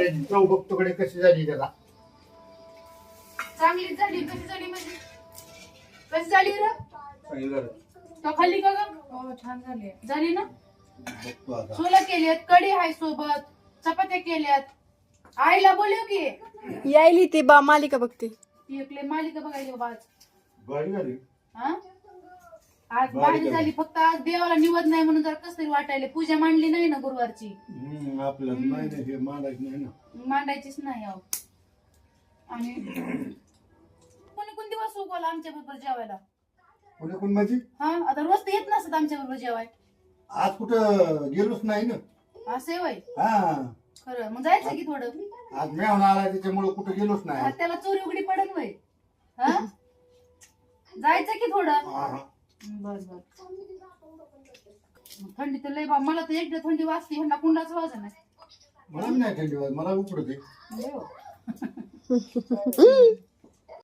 चव बघतोकडे कशी झाली त्याला. चांगलीच झाली कशी झाली म्हणजे? कशी झाली रे? सांगितलं तो खाल्ली का ग? हो छान झाली. झाली ना? बघतो आता. सोला केल्यात कढी आहे सोबत चपात्या केल्यात. आईला बोलव की. यायली ती बा मालिका बघते. ती एकले मालिका बघायची बाबा आज बरी झाली. हा? आज भाजी झाली फक्त आज देवाला निवड नाही म्हणून जर कस तरी वाटायला. पूजा मांडली नाही ना गुरुवारची? हम्म, आपल्याला नाही नाही हे मांडायचं नाही ना. मांडायचीच नाही अहो. आणि कोणी कोण दिवस उगवला आमच्या बरोबर जेवायला? कोणी कोण माझी हा आता रोज तर येत नसत आमच्या बरोबर जेवाय. आज कुठं गेलोच नाही ना. असे वय हा. खरं मग जायचं की थोडं. आज मेहून आला त्याच्यामुळे कुठं गेलोच नाही. त्याला चोरी उघडी पडत वय हा? जायचं की थोडं. हा, हा. बर बर. मग थंडी तर लय बा मला तर एकदा थंडी वाजते ह्यांना कुंडाच वाजा नाही. मला नाही थंडी वाजत, मला उकडते.